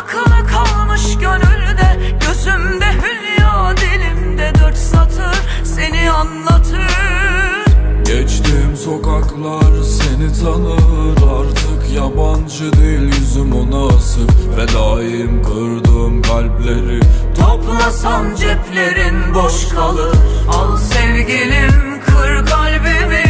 Takılı kalmış gönülde Gözümde hülya dilimde Dört satır seni anlatır. Geçtiğim sokaklar seni tanır Artık yabancı değil yüzüm ona asık. Fedaim kırdım kalpleri Toplasan ceplerin boş kalır. Al sevgilim kır kalbimi.